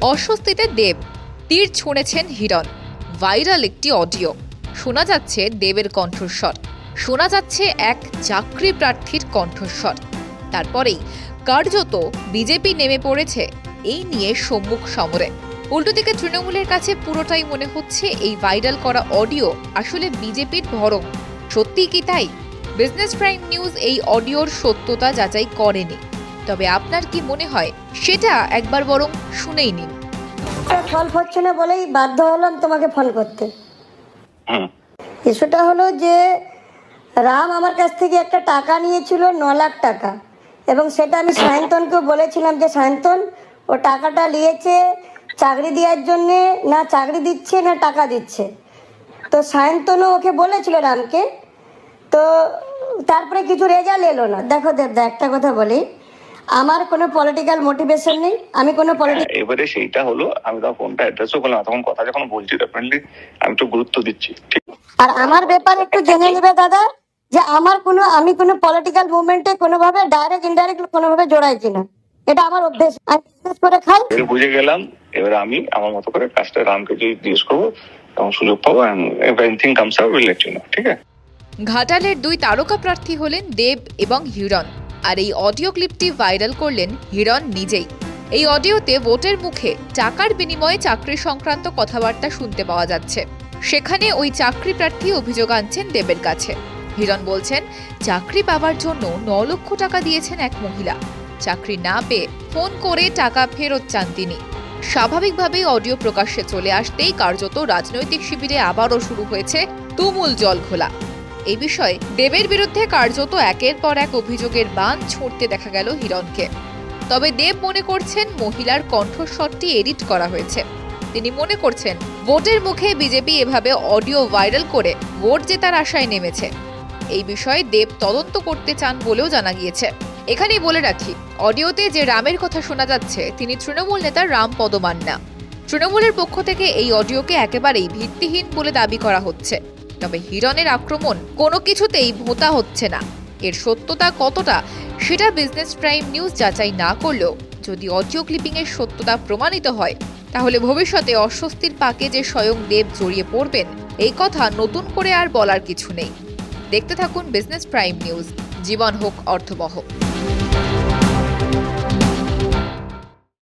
অস্বস্তিতে দেব। তীর ছুঁড়েছেন হিরণ। ভাইরাল একটি অডিও। শোনা যাচ্ছে দেবের কণ্ঠস্বর। শোনা যাচ্ছে এক চাকরি প্রার্থীর কণ্ঠস্বর। তারপরেই কার্যত বিজেপি নেমে পড়েছে এই নিয়ে সম্মুখ সমরে। উল্টো দিকে তৃণমূলের কাছে পুরোটাই মনে হচ্ছে এই ভাইরাল করা অডিও আসলে বিজেপির ভরম সত্যি কি তাই? বিজনেস প্রাইম নিউজ এই অডিওর সত্যতা যাচাই করেনি। তবে আপনার কি মনে হয় সেটা একবার বরং শুনেই নিন। সলভ হচ্ছে না বলেই বাধ্য হলাম তোমাকে ফোন করতে। ইস্যুটা হলো যে রাম আমার কাছ থেকে একটা টাকা নিয়েছিল ন লাখ টাকা। এবং সেটা আমি সায়ন্তনকে বলেছিলাম যে সায়ন্তন ও টাকাটা নিয়েছে চাকরি দেওয়ার জন্যে না চাকরি দিচ্ছে না টাকা দিচ্ছে। তো সায়ন্তনও ওকে বলেছিল রামকে। তো তারপরে কিছু রেজাল্ট এলো না। দেখো দেবদা একটা কথা বলি। আমার কোনো পলিটিক্যাল মোটিভেশন নেই আমি কোনো পলিটিক্যাল এবারে সেইটা হলো আমি তখন ফোনটা অ্যাড্রেসও করলাম তখন কথা যখন বলছি ডেফিনেটলি আমি একটু গুরুত্ব দিচ্ছি ঠিক? আর আমার ব্যাপার একটু জেনে নেবে দাদা যে আমার কোনো আমি কোনো পলিটিক্যাল মুভমেন্টে কোনোভাবে ডাইরেক্ট ইনডাইরেক্ট কোনোভাবে জড়াই কিনা এটা আমার অভ্যেস আমি business করে খাই। এবারে বুঝে গেলাম এবারে আমি আমার মতো করে কাজটা রামকে যদি জিজ্ঞেস করব তখন সুযোগ পাবো anything comes out will let you know ঠিক আছে? ঘাটালের দুই তারকা প্রার্থী হলেন দেব এবং হিরণ। আর এই অডিও ক্লিপটি ভাইরাল করলেন হিরণ নিজেই। এই অডিওতে ভোটের মুখে টাকার বিনিময়ে চাকরি সংক্রান্ত কথাবার্তা শুনতে পাওয়া যাচ্ছে। সেখানে ওই চাকরি প্রার্থী অভিযোগ আনছেন দেবের কাছে। হিরণ বলছেন, চাকরি পাওয়ার জন্য ন লক্ষ টাকা দিয়েছেন এক মহিলা। চাকরি না পেয়ে ফোন করে টাকা ফেরত চান তিনি। স্বাভাবিকভাবেই অডিও প্রকাশ্যে চলে আসতেই কার্যত রাজনৈতিক শিবিরে আবারও শুরু হয়েছে তুমুল জল ঘোলা এই বিষয়ে দেবের বিরুদ্ধে কার্যত একের পর এক অভিযোগের বান ছুঁড়তে দেখা গেল হিরণকে। তবে দেব মনে করছেন মহিলার কণ্ঠস্বরটি এডিট করা হয়েছে। তিনি মনে করছেন, ভোটের মুখে বিজেপি এভাবে অডিও ভাইরাল করে ভোট জেতার আশায় নেমেছে। এই বিষয়ে দেব তদন্ত করতে চান বলেও জানা গিয়েছে। এখানেই বলে রাখি, অডিওতে যে রামের কথা শোনা যাচ্ছে, তিনি তৃণমূল নেতা রাম পদমান্না। তৃণমূলের পক্ষ থেকে এই অডিওকে একেবারেই ভিত্তিহীন বলে দাবি করা হচ্ছে। তবে হিরণের আক্রমণ কোনো কিছুতেই ভোতা হচ্ছে না। এর সত্যতা কতটা, সেটা বিজনেস প্রাইম নিউজ যাচাই না করলেও যদি অডিও ক্লিপিংয়ের সত্যতা প্রমাণিত হয়, তাহলে ভবিষ্যতে অস্বস্তির পাকে যে স্বয়ং দেব জড়িয়ে পড়বেন, এই কথা নতুন করে আর বলার কিছু নেই। দেখতে থাকুন বিজনেস প্রাইম নিউজ জীবন হোক অর্থবহ।